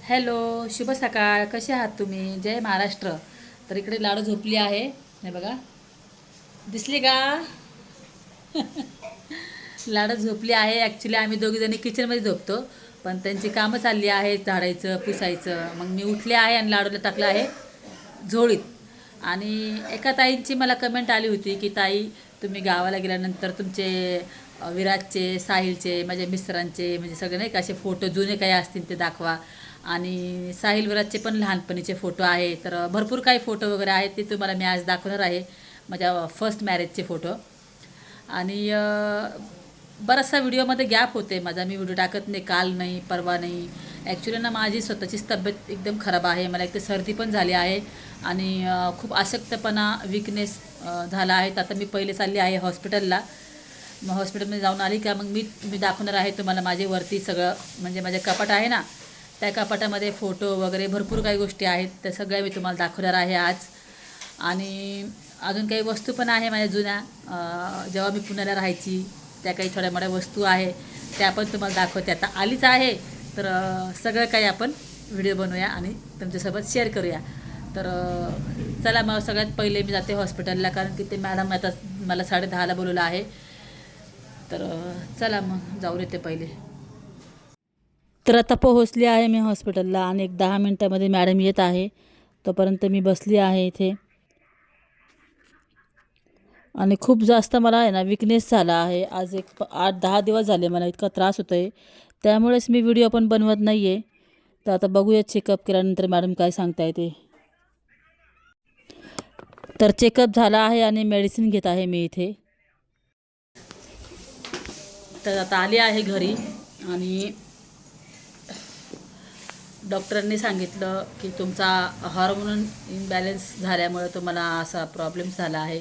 Hello शुभ सकाळ. कसे आहात तुम्ही? जय महाराष्ट्र. तर इकडे लाडू झोपली आहे. हे बघा. दिसली का? लाडू झोपली आहे. ॲक्च्युली आम्ही दोघीजणी किचनमध्ये झोपतो. पण त्यांची कामं चालली आहेत. झाडायचं पुसायचं. मग मी उठले आहे आणि लाडूला टाकलं आहे झोळीत. आणि एका ताईंची मला कमेंट आली होती की ताई तुम्ही गावाला गेल्यानंतर तुमचे विराजचे साहिलचे माझ्या मिस्टरांचे म्हणजे सगळे नाही का असे फोटो जुने काही असतील ते दाखवा. आणि साहिल विराजचे पण लहानपणीचे फोटो आहे. तर भरपूर काही फोटो वगैरे आहेत ते तुम्हाला मी आज दाखवणार आहे माझ्या फर्स्ट मॅरेजचे फोटो. आणि बराचसा व्हिडिओमध्ये गॅप होते माझा. मी व्हिडिओ टाकत नाही काल नाही परवा नाही. ॲक्च्युली ना माझी स्वतःचीच तब्येत एकदम खराब आहे. मला एक तर सर्दी पण झाली आहे आणि खूप अशक्तपणा विकनेस झाला आहे. तर आता मी पहिले चालली आहे हॉस्पिटलला मग हॉस्पिटलमध्ये जाऊन आली का मग मी मी दाखवणार आहे तुम्हाला माझे वरती सगळं. म्हणजे माझे कपाट आहे ना त्या कपाटामध्ये फोटो वगैरे भरपूर काही गोष्टी आहेत. त्या सगळ्या मी तुम्हाला दाखवणार आहे आज. आणि अजून काही वस्तू पण आहे माझ्या जुन्या. जेव्हा मी पुण्याला राहायची त्या काही थोड्या मोठ्या वस्तू आहे. त्या पण तुम्हाला दाखवते. आता आलीच आहे. तर सगळं काही आपण व्हिडिओ बनवूया आणि तुमच्यासोबत शेअर करूया. तर चला मग सगळ्यात पहिले मी जाते हॉस्पिटलला कारण की ते मॅडम आता मला साडेदहाला बोलवलं आहे. तर चला मग जाऊन येते पहिले. तर आता पोहोचली आहे मी हॉस्पिटलला आणि एक दहा मिनटामध्ये मॅडम येत आहे. तोपर्यंत मी बसली आहे इथे. आणि खूप जास्त मला आहे ना विकनेस झाला आहे. आज एक आठ दहा दिवस झाले मला इतका त्रास होतो आहे त्यामुळेच मी व्हिडिओ पण बनवत नाही आहे तर आता बघूया चेकअप केल्यानंतर मॅडम काय सांगता येते. तर चेकअप झाला आहे आणि मेडिसिन घेत आहे मी इथे. तर आता आली आहे घरी आणि डॉक्टरांनी सांगितलं की तुमचा हार्मोन इनबॅलेन्स झाल्यामुळे तुम्हाला असा प्रॉब्लेम झाला आहे.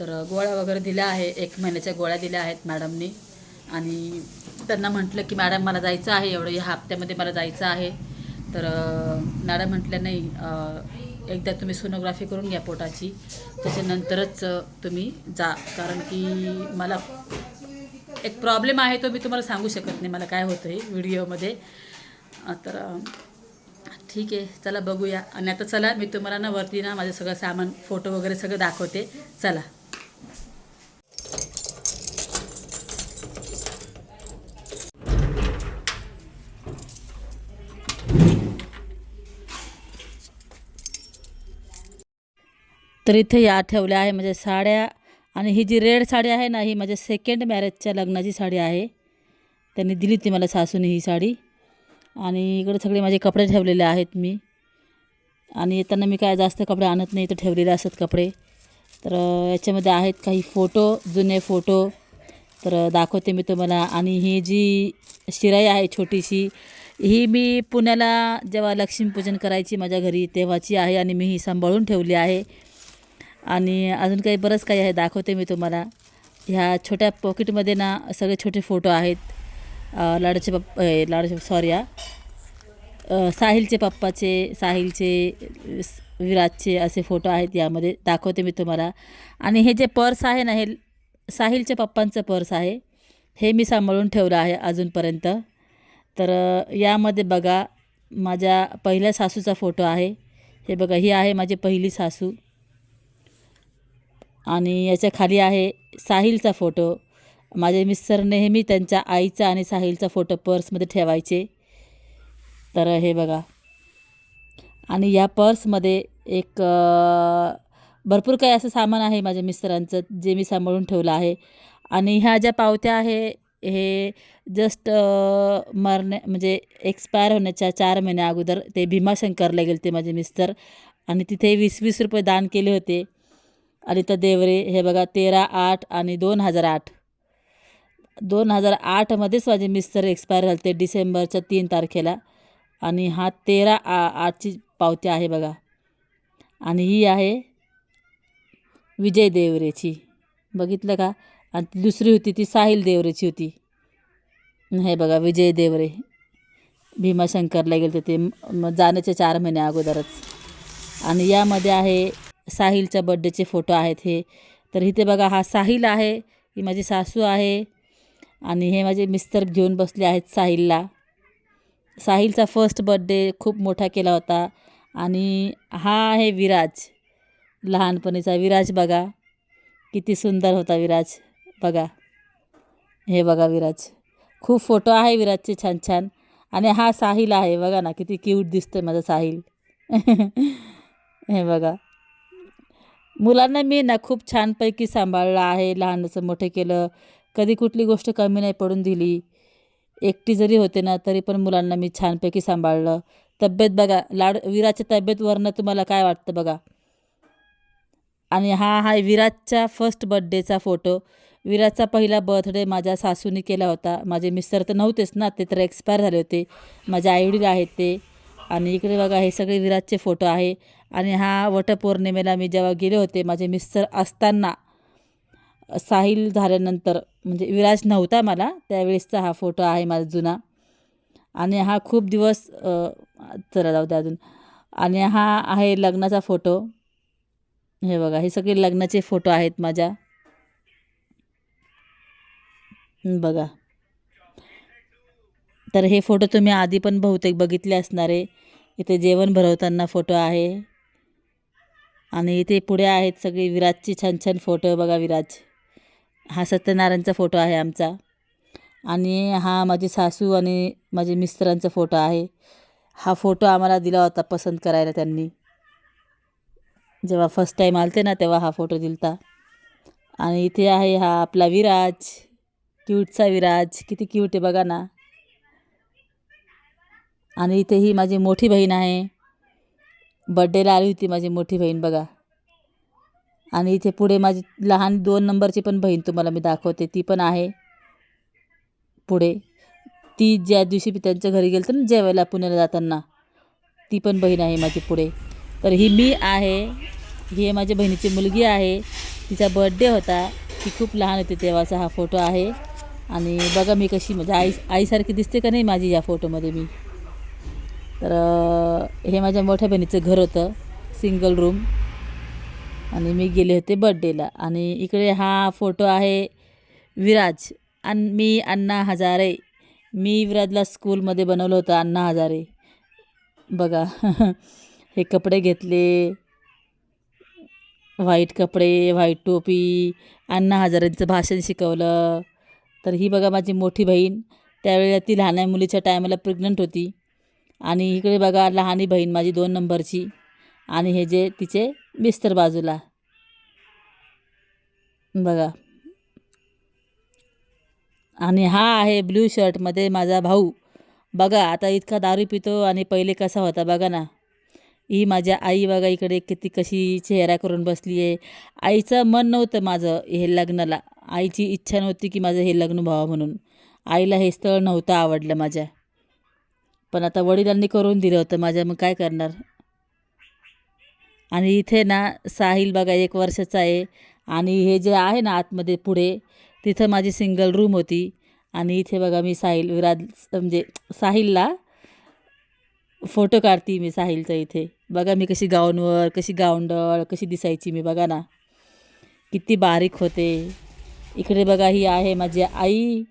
तर गोळ्या वगैरे दिल्या आहे एक महिन्याच्या गोळ्या दिल्या आहेत मॅडमनी आणि त्यांना म्हटलं की मॅडम मला जायचं आहे एवढं या हप्त्यामध्ये मला जायचं आहे. तर मॅडम म्हटलं नाही एकदा तुम्ही सोनोग्राफी करून घ्या पोटाची. त्याच्यानंतरच तुम्ही जा. कारण की मला एक प्रॉब्लेम आहे तो मी तुम्हाला सांगू शकत नाही मला काय होतं आहे व्हिडिओमध्ये तर ठीक आहे चला बघूया. आणि आता चला मी तुम्हाला ना वरती ना माझं सगळं सामान फोटो वगैरे सगळं दाखवते. चला. तर इथे या ठेवल्या आहे म्हणजे साड्या. आणि ही जी रेड साडी आहे ना ही माझ्या सेकंड मॅरेजच्या लग्नाची साडी आहे. त्यांनी दिली ती मला सासूने ही साडी. आणि इकडे सगळे माझे कपडे ठेवलेले आहेत मी. आणि येताना मी काय जास्त कपडे आणत नाही तर ठेवलेले असतात कपडे. तर याच्यामध्ये आहेत काही फोटो जुने फोटो. तर दाखवते मी तुम्हाला. आणि ही जी शिराई आहे छोटीशी ही मी पुण्याला जेव्हा लक्ष्मीपूजन करायची माझ्या घरी तेव्हाची आहे आणि मी ही सांभाळून ठेवली आहे. आणि अजून काही बरंच काही आहे दाखवते मी तुम्हाला. ह्या छोट्या पॉकेटमध्ये ना सगळे छोटे फोटो आहेत. लाडूचे पप्पा लाडूचे सॉरी हा. साहिलचे पप्पाचे साहिलचे विराजचे असे फोटो आहेत यामध्ये दाखवते मी तुम्हाला. आणि हे जे पर्स आहे ना हे साहिलच्या पप्पांचं पर्स आहे. हे मी सांभाळून ठेवलं आहे अजूनपर्यंत. तर यामध्ये बघा माझ्या पहिल्या सासूचा फोटो आहे. हे बघा ही आहे माझी पहिली सासू. आणि याच्या खाली आहे साहिलचा फोटो. माझे मिस्टर नेहमी त्यांच्या आईचा आणि साहिलचा फोटो पर्समध्ये ठेवायचे. तर हे बघा. आणि या पर्समध्ये एक भरपूर काही असं सामान आहे माझ्या मिस्टरांचं जे मी सांभाळून ठेवलं आहे. आणि ह्या ज्या पावत्या आहे हे जस्ट मरण्या म्हणजे एक्सपायर होण्याच्या चार महिन्या अगोदर ते भीमाशंकरला गेले ते माझे मिस्टर आणि तिथे वीस वीस रुपये दान केले होते. आणि तर देवरे हे बघा तेरा आठ आणि दोन हजार आठ. दोन हजार आठमध्येच माझे मिस्टर एक्सपायर झाले ते डिसेंबरच्या तीन तारखेला. आणि हा तेरा आ आठची पावती आहे बघा. आणि ही आहे विजय देवरेची. बघितलं का? आणि दुसरी होती ती साहिल देवरेची होती. हे बघा विजय देवरे. भीमाशंकरला गेले ते म- जाण्याच्या चार महिने अगोदरच. आणि यामध्ये आहे साहिलच्या बड्डेचे फोटो आहेत हे. तर इथे बघा हा साहिल आहे ही माझी सासू आहे. आणि हे माझे मिस्टर घेऊन बसले आहेत साहिलला. साहिलचा फर्स्ट बड्डे खूप मोठा केला होता. आणि हा आहे विराज लहानपणीचा विराज बघा. किती सुंदर होता विराज बघा. हे बघा विराज. खूप फोटो आहे विराजचे छान छान. आणि हा साहिल आहे बघा ना किती क्यूट दिसतोय माझा साहिल. हे बघा. मुलांना मी ना खूप छानपैकी सांभाळलं आहे लहानाचं मोठं केलं. कधी कुठली गोष्ट कमी नाही पडून दिली. एकटी जरी होते ना तरी पण मुलांना मी छानपैकी सांभाळलं. तब्येत बघा लाड विराजच्या तब्येतवरनं तुम्हाला काय वाटतं बघा. आणि हा हा विराजच्या फर्स्ट बड्डेचा फोटो विराजचा पहिला बर्थडे माझ्या सासूने केला होता. माझे मिस्टर तर नव्हतेच ना ते तर एक्सपायर झाले होते. माझे आईवडील आहेत ते. आणि इकडे बघा हे सगळे विराजचे फोटो आहे. आणि हा वटपौर्णिमेला मी जेव्हा गेले होते माझे मिस्टर असताना साहिल झाल्यानंतर म्हणजे विराज नव्हता मला त्यावेळेसचा हा फोटो आहे माझा जुना. आणि हा खूप दिवस चला जाऊ द्या अजून. आणि हा आहे लग्नाचा फोटो. हे बघा हे सगळे लग्नाचे फोटो आहेत माझ्या. बघा. तर हे फोटो तुम्ही आधी पण बहुतेक बघितले असणारे इथे जेवण भरवताना फोटो आहे. आणि इथे पुढे आहेत सगळे विराजचे छान छान फोटो बघा विराज. हा सत्यनारायणचा फोटो आहे आमचा. आणि हा माझी सासू आणि माझे मिस्टरांचा फोटो आहे. हा फोटो आम्हाला दिला होता पसंत करायला त्यांनी. जेव्हा फर्स्ट टाईम आलते ना तेव्हा हा फोटो दिलता. आणि इथे आहे हा आपला विराज. क्यूटचा विराज. किती क्यूट आहे बघा ना. आणि इथे ही माझी मोठी बहीण आहे. बड्डेला आली होती माझी मोठी बहीण बघा. आणि इथे पुढे माझी लहान दोन नंबरची पण बहीण तुम्हाला मी दाखवते. ती पण आहे. पुढे. ती ज्या दिवशी मी त्यांच्या घरी गेलो ना जेवायला पुण्याला जाताना ती पण बहीण आहे माझी पुढे. तर ही मी आहे. ही माझ्या बहिणीची मुलगी आहे. तिचा बर्थडे होता. ती खूप लहान होती तेव्हाचा हा फोटो आहे. आणि बघा मी कशी म्हणजे आई आईसारखी दिसते का नाही माझी या फोटोमध्ये मी. तर हे माझ्या मोठ्या बहिणीचं घर होतं. Single room. आणि मी गेले होते बड्डेला आणि इकडे हा फोटो आहे विराज. अन मी अण्णा हजारे. मी विराजला स्कूलमध्ये बनवलं होतं अण्णा हजारे. बघा हे कपडे घेतले. व्हाईट कपडे व्हाईट टोपी. अण्णा हजारेंचं भाषण शिकवलं. तर ही बघा माझी मोठी बहीण. त्यावेळेला ती लहान मुलीच्या टायमाला प्रेग्नंट होती. आणि इकडे बघा लहानी बहीण माझी दोन नंबरची आणि हे जे तिचे बिस्तर बाजूला. बघा. आणि हा आहे ब्ल्यू शर्टमध्ये माझा भाऊ. बघा आता इतका दारू पितो आणि पहिले कसा होता बघा ना. ही माझ्या आई बघा इकडे किती कशी चेहरा करून बसली आहे. आईचं मन नव्हतं माझं हे लग्नाला. आईची इच्छा नव्हती की माझं हे लग्न व्हावं म्हणून. आईला हे स्थळ नव्हतं आवडलं माझ्या. पण आता वडिलांनी करून दिलं होतं माझ्या. मग काय करणार? आणि इथे ना साहिल बघा एक वर्षाचा आहे. आणि हे जे आहे ना आतमध्ये पुढे तिथं माझी सिंगल रूम होती. आणि इथे बघा मी साहिल विराज म्हणजे साहिलला फोटो काढते मी साहिलचा इथे. बघा मी कशी गाऊनवर कशी गावंडळ कशी दिसायची मी बघा ना. किती बारीक होते. इकडे बघा ही आहे माझी आई.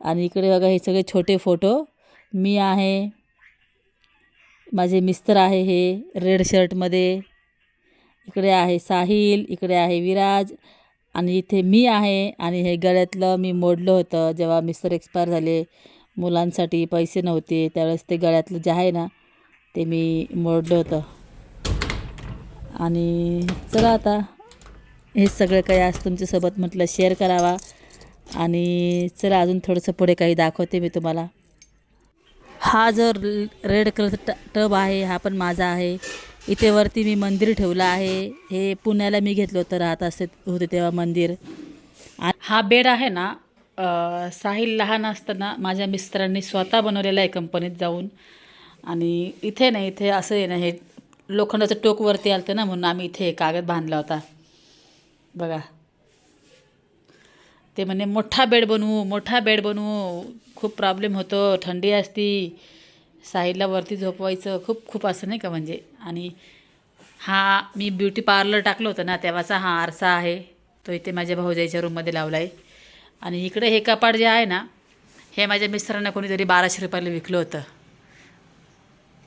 आणि इकडे बघा हे सगळे छोटे फोटो. मी आहे माझे मिस्तर आहे हे रेड शर्टमध्ये. इकडे आहे साहिल इकडे आहे विराज आणि इथे मी आहे आणि हे गळ्यातलं मी मोडलं होतं जेव्हा मिस्टर एक्सपायर झाले. मुलांसाठी पैसे नव्हते त्यावेळेस ते गळ्यातलं जे आहे ना ते मी मोडलं होतं. आणि चला आता हे सगळं काही आज तुमच्यासोबत म्हटलं शेअर करावा. आणि चला अजून थोडंसं पुढे काही दाखवते मी तुम्हाला. हा जो रेड कलरचा ट टब आहे हा पण माझा आहे. इथे वरती मी मंदिर ठेवलं आहे. हे पुण्याला मी घेतलं होतं राहत असते होते तेव्हा मंदिर. हा बेड आहे ना साहिल लहान असताना माझ्या मिस्टरांनी स्वतः बनवलेला आहे कंपनीत जाऊन. आणि इथे नाही इथे असं आहे ना हे लोखंडाचं टोकवरती आलं ना म्हणून आम्ही इथे कागद बांधला होता. बघा. ते म्हणे मोठा बेड बनवू मोठा बेड बनवू. खूप प्रॉब्लेम होतो थंडी असती. साईडला वरती झोपवायचं खूप खूप असं नाही का म्हणजे? आणि हा मी ब्युटी पार्लर टाकलं होतं ना तेव्हाचा हा आरसा आहे. तो इथे माझ्या भाऊजाईच्या रूममध्ये लावला आहे आणि इकडे हे कपाट जे आहे ना हे माझ्या मिस्टरांना कोणीतरी बाराशे रुपयाला विकलं होतं.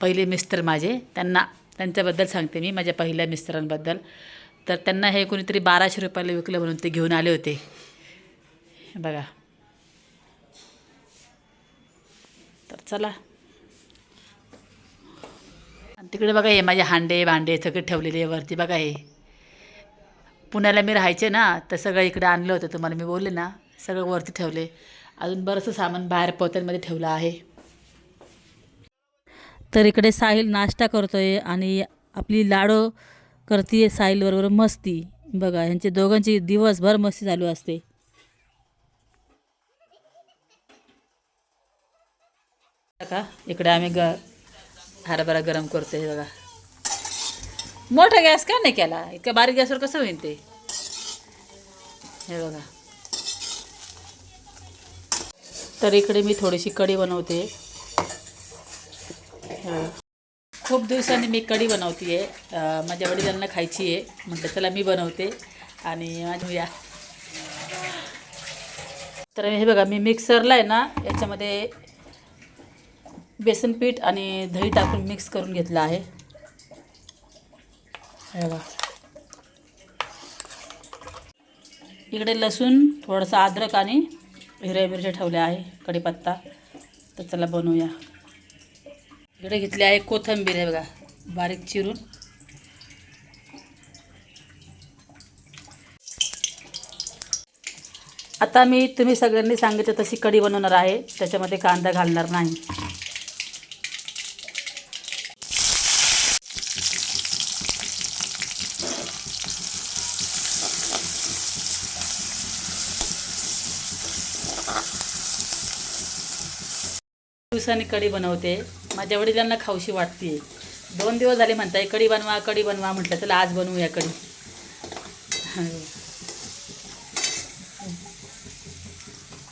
पहिले मिस्टर माझे त्यांना त्यांच्याबद्दल सांगते मी माझ्या पहिल्या मिस्टरांबद्दल. तर त्यांना हे कोणीतरी बाराशे रुपयाला विकलं म्हणून ते घेऊन आले होते. बघा. तर चला. तिकडे बघा हे माझे हांडे भांडे सगळे ठेवलेले आहे वरती बघा हे. पुण्याला मी राहायचे ना तर सगळं इकडे आणलं होतं तुम्हाला मी बोलले ना सगळं वरती ठेवले. अजून बरंचसं सामान बाहेर पोत्यांमध्ये ठेवलं आहे. तर इकडे साहिल नाश्ता करतोय आणि आपली लाडो करते साहिलबरोबर मस्ती. बघा ह्यांची दोघांची दिवसभर मस्ती चालू असते. का इकडे आम्ही ग हरभरा गरम करतोय हे बघा. मोठा गॅस का नाही केला? इतक्या बारीक गॅसवर कसं होईल ते? हे बघा. तर इकडे मी थोडीशी कढी बनवते. खूप दिवसांनी मी कढी बनवते आहे माझ्या वडिलांना खायची आहे. म्हटलं चला मी बनवते. आणि माझ्या या. तर हे बघा मी मिक्सरला आहे ना याच्यामध्ये बेसन पीठ आणि दही टाकून मिक्स करून घेतलं आहे. हे बघा. इकडे लसूण थोडंसं अद्रक आणि हिरव्या मिरच्या ठेवल्या आहे कढीपत्ता. तर चला बनवूया. इकडे घेतली आहे कोथिंबीर आहे बघा. बारीक चिरून. आता मी तुम्ही सगळ्यांनी सांगितलं तशी कढी बनवणार आहे त्याच्यामध्ये कांदा घालणार नाही. दिवसांनी कढी बनवते. माझ्या वडिलांना खाऊशी वाटते. दोन दिवस झाले म्हणताय कढी बनवा कढी बनवा म्हटलं चला आज बनवूया कढी.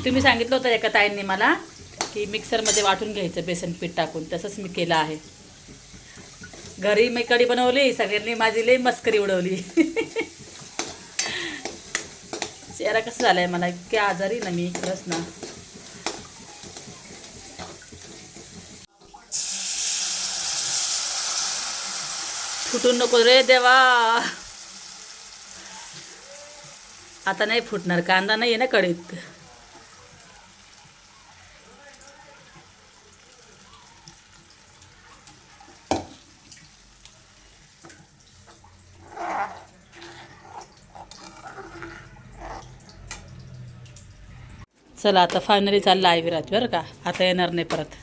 तुम्ही सांगितलं होतं एका ताईंनी मला की मिक्सरमध्ये वाटून घ्यायचं बेसन पीठ टाकून. तसंच मी केलं आहे. घरी मी कढी बनवली सगळ्यांनी माझी लई मस्करी उडवली. चेहरा कसं झालाय मला? इतक्या आजारी ना मी खरंच ना. फुटून नको रे देवा. आता नाही फुटणार कांदा नाही आहे ना कढीत. चला आता फायनली चाललं आहे विराज बरं का? आता येणार नाही परत.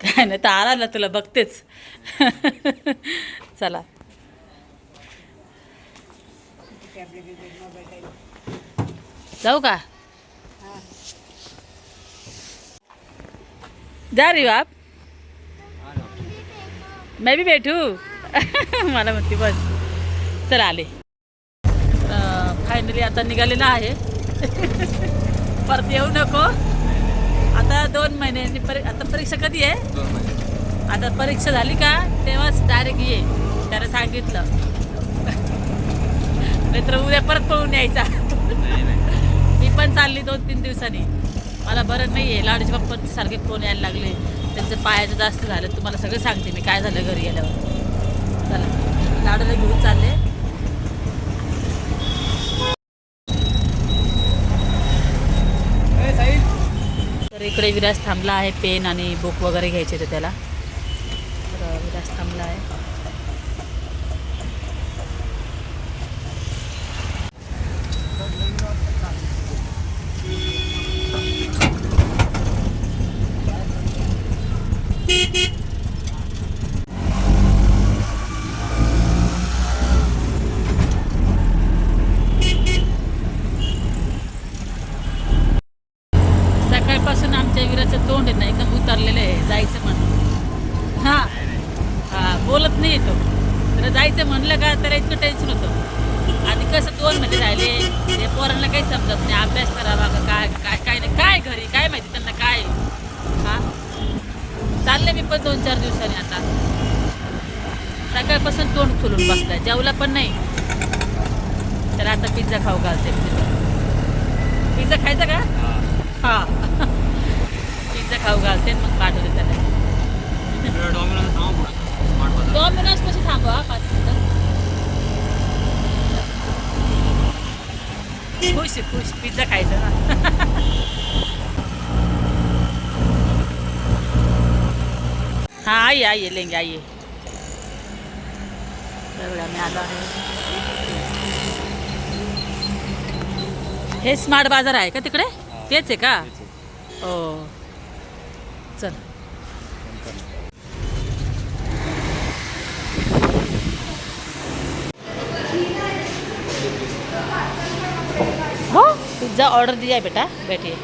काय नाही तर आला ना तुला बघतेच. चला. जाऊ का? जा रे बाप मैं भी बैठू. मला म्हणते बस. चला आले. फायनली आता निघालेला आहे. परत येऊ नको. आता दोन महिन्यांनी परी आता परीक्षा कधी आहे? आता परीक्षा झाली का? तेव्हाच डायरेक्ट ये. त्याला सांगितलं. नाहीतर उद्या परत पळून यायचा. मी पण चालली दोन तीन दिवसांनी. मला बरं नाही आहे लाडूच्या बाप्पांचे सारखे फोन यायला लागले. त्यांचं पायाचं जास्त झालं. तुम्हाला सगळं सांगते मी काय झालं घरी गेल्यावर. चला. लाडूला घेऊन चालले. तर इकडे विराज थांबला आहे. पेन आणि बुक वगैरे घ्यायचे होते त्याला. तर विराज थांबला आहे. सकाळपासून तोंड खुलून बसलाय. जेवला पण नाही. तर आता पिझ्झा खाऊ घालते पिझ्झा खायचा का? हा. पिझ्झा खाऊ घालते मग पाठवते त्याला. डॉमिनोज कसं थांबवा पाच मिनिटं. खुश खुश. पिझ्झा खायचा ना. हा आई आई लेंगे आई तर बघा, मी आलो आहे हे स्मार्ट बाजार आहे का तिकडे? तेच आहे का? हो. चल. हो पिझ्ज़ा ऑर्डर दिया है बेटा बैठिए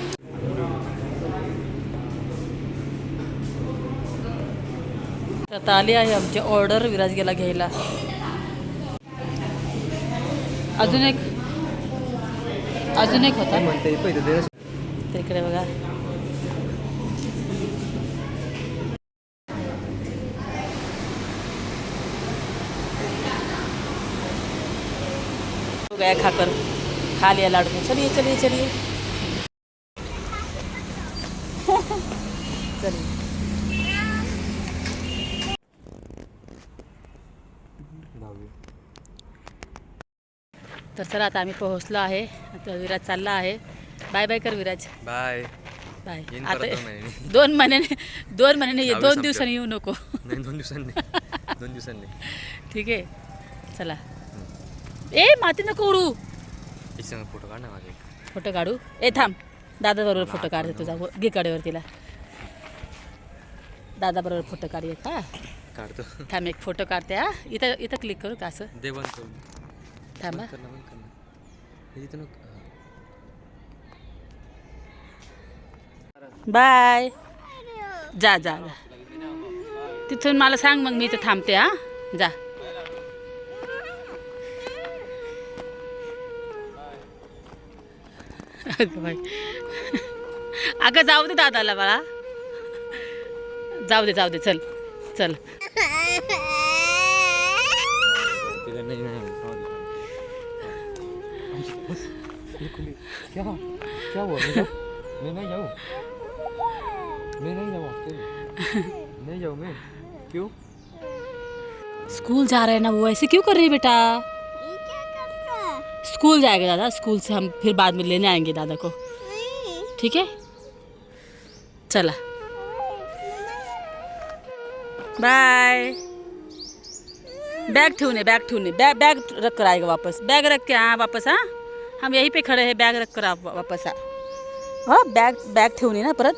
आता आली आहे आमची ऑर्डर विराज गेला घ्यायला. अजून एक अजून एक होता. तिकडे बघा. गया खाकर खा लिया लाडू. को चलिए चलिए चलिए चलिए दहावी तर चला आता आम्ही पोहोचलो आहे. आता विराज चालला आहे. बाय बाय कर विराज. बाय बाय येईन परत दोन आता महिन्याने. दोन महिन्याने दोन महिन्याने ये दहावी दोन. दिवसांनी येऊ नको. नाही दोन दिवसांनी. दोन दिवसांनी. ठीक आहे. चला. ए माती नको उडू. फोटो काढ ना माझे फोटो काढू? ए थांब. दादा बरोबर फोटो काढते तुझा. हो, घे कडेवर तिला. दादा बरोबर फोटो काढूया का? काढतो. थांब एक फोटो काढते हा. इथं इथं क्लिक करू का असं? दे बंद करू थांबा बाय जा जा जा तिथून मला सांग मग मी इथं थांबते हा जा अगं बाई अगं जाऊ दे दादाला बाळा जाऊ दे जाऊ दे चल चल तिला नाही बिल्कुल क्या क्या हुआ? मैं मैं नहीं जाऊँ? मैं नहीं जाऊँ नहीं जाऊँ मैं? क्यों? स्कूल जा रहे हैं ना वो ऐसे क्यों कर रही है बेटा? स्कूल जाएगा दादा स्कूल से हम फिर बाद में लेने आएँगे दादा को। ठीक है? चला। बाय बैग ठूने बैग ठूने बैग बैग रख कर आएगा वापस। बैग रख के हाँ वापस हाँ? हम यहीं पे खड़े हैं बैग रख कर आप वापस आ। हाँ बैग बैग ठेवून ये ना परत?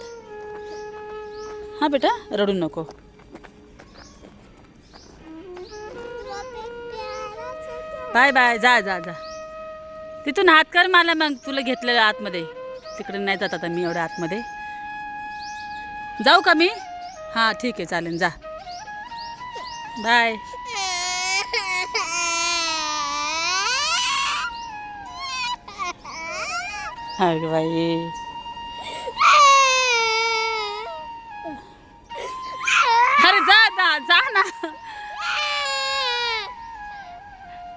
हां बेटा रडू नको बाय बाय जा जा जा। तिथून हात कर मला मग तुला घेतलेलं आतमध्ये. तिकडे नाही जात आता मी एवढ्या आतमध्ये. जाऊ का मी? हां ठीक आहे चालेल जा. बाय. अगं बाई. अरे जा ना जा ना.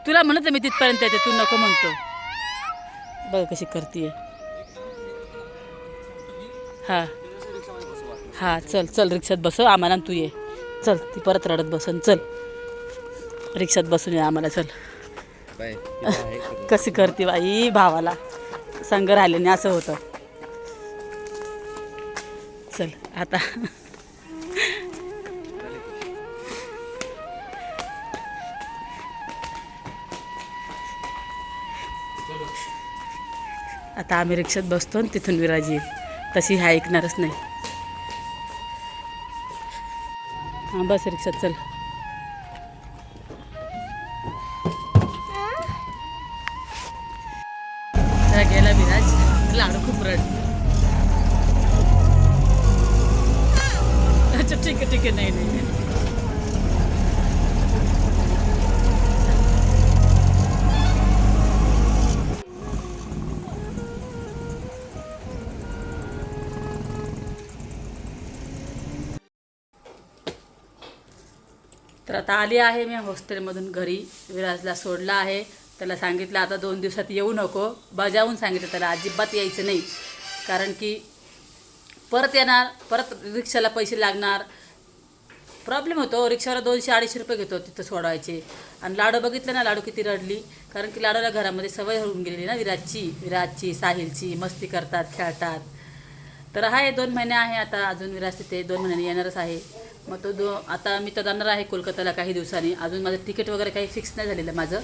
तुला म्हणत मी तिथपर्यंत येते तू नको म्हणतो. बघ कशी करतीये. हा. हा चल चल रिक्षात बसव आम्हाला तू ये. चल ती परत रडत बसन चल. रिक्षात बसून ये आम्हाला चल. कशी करते बाई भावाला? संग राहिले नाही असं होतं. चल आता. आता आम्ही रिक्षात बसतो आणि तिथून विराजी येईल. तशी हा ऐकणारच नाही. हां बस रिक्षात चल. तर आता आली आहे मी हॉस्टेलमधून घरी. विराजला सोडला आहे. त्याला सांगितलं आता दोन दिवसात येऊ नको. बजावून सांगितलं त्याला अजिबात यायचं नाही. कारण की परत येणार परत रिक्षाला पैसे लागणार. प्रॉब्लेम होतो रिक्षाला दोनशे अडीचशे रुपये घेतो तिथं सोडवायचे. आणि लाडू बघितलं ना लाडू किती रडली. कारण की लाडूला घरामध्ये सवय होऊन गेलेली ना विराजची. विराजची साहिलची मस्ती करतात खेळतात. तर आहे दोन महिने आहे आता अजून विराज तिथे दोन महिन्यांनी येणारच आहे. मग तो दो आता मी तर जाणार आहे कोलकात्याला काही दिवसांनी. अजून माझं तिकीट वगैरे काही फिक्स नाही झालेलं माझं.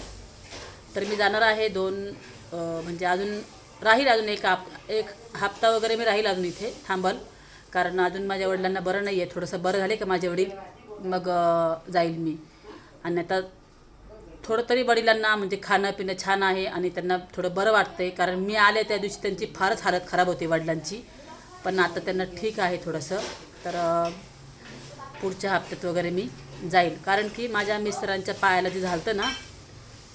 तर मी जाणार आहे दोन म्हणजे अजून राहील अजून एक आप एक हप्ता वगैरे मी राहील अजून इथे थांबल. कारण अजून माझ्या वडिलांना बरं नाही आहे थोडंसं बरं झाले का माझे वडील? मग जाईल मी. आणि आता थोडं तरी वडिलांना म्हणजे खाणं पिणं छान आहे आणि त्यांना थोडं बरं वाटतंय. कारण मी आले त्या दिवशी त्यांची फारच हालत खराब होती वडिलांची. पण आता त्यांना ठीक आहे थोडंसं. तर पुढच्या हप्त्यात वगैरे मी जाईल. कारण की माझ्या मिस्टरांच्या पायाला जे झालं ना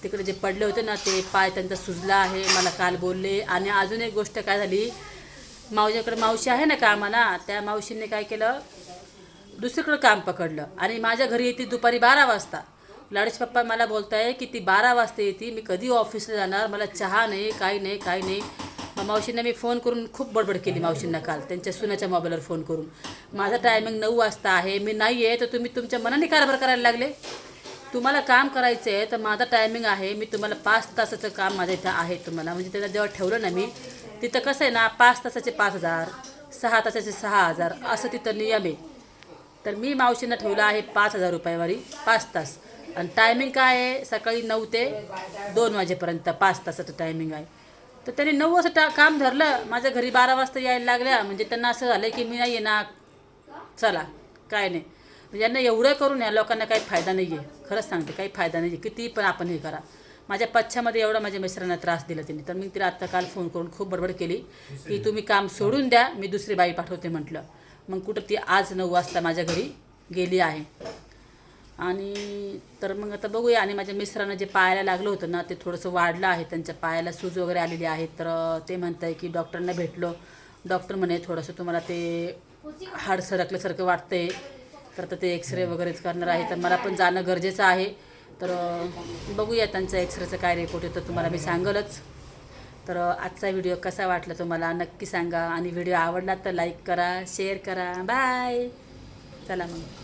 तिकडे जे पडले होते ना ते पाय त्यांचा सुजला आहे मला काल बोलले. आणि अजून एक गोष्ट काय झाली मावशीकडे मावशी आहे ना कामाला त्या मावशीने काय केलं दुसरीकडं काम पकडलं. आणि माझ्या घरी येते दुपारी बारा वाजता. लाडेश पप्पा मला बोलताय की ती बारा वाजता येते मी कधी ऑफिसला जाणार मला चहा नाही काही नाही काही नाही. मावशींना मी फोन करून खूप बडबड केली मावशींना काल. त्यांच्या सुनाच्या मोबाईलवर फोन करून. माझा टायमिंग नऊ वाजता आहे. मी नाही आहे तर तुम्ही तुमच्या मनाने कारभार करायला लागले. तुम्हाला काम करायचं आहे तर माझा टायमिंग आहे. मी तुम्हाला पाच तासाचं काम माझ्या इथं आहे तुम्हाला. म्हणजे त्यांना जेव्हा ठेवलं ना मी तिथं कसं आहे ना पाच तासाचे पाच हजार सहा तासाचे सहा हजार असं तिथं नियम आहे. तर मी मावशींना ठेवलं आहे पाच हजार रुपयावारी पाच तास. आणि टायमिंग काय आहे? सकाळी नऊ ते दोन वाजेपर्यंत पाच तासाचं टायमिंग आहे. तर त्यांनी नऊ वाजता टा काम धरलं. माझ्या घरी बारा वाजता यायला लागल्या. म्हणजे त्यांना असं झालं की मी नाही येणार. चला काय नाही. म्हणजे यांना एवढं करून या लोकांना काही फायदा नाही आहे खरंच सांगते काही फायदा नाही आहे किती पण आपण हे करा. माझ्या पच्छामध्ये एवढा माझ्या मिस्टरांना त्रास दिला त्यांनी. तर मी तिला आत्ता काल फोन करून खूप बडबड केली की तुम्ही काम सोडून द्या. मी दुसरी बाई पाठवते म्हटलं. मग कुठं ती आज नऊ वाजता माझ्या घरी गेली आहे. आणि तर मग आता बघूया. आणि माझ्या मिस्टरांना जे पायाला लागलं होतं ना ते थोडंसं वाढलं आहे. त्यांच्या पायाला सूज वगैरे आलेली आहे तर ते म्हणत आहे की डॉक्टरांना भेटलो. डॉक्टर म्हणे थोडंसं तुम्हाला ते हाड सरकल्यासारखं वाटतंय. तर आता ते एक्सरे वगैरेच करणार आहे. तर मला पण जाणं गरजेचं आहे. तर बघूया त्यांचा एक्सरेचं काय रिपोर्ट येतो. तुम्हाला मी सांगलच. तर आजचा व्हिडिओ कसा वाटला तुम्हाला? नक्की सांगा. आणि व्हिडिओ आवडला तर लाईक करा शेअर करा. बाय चला मग.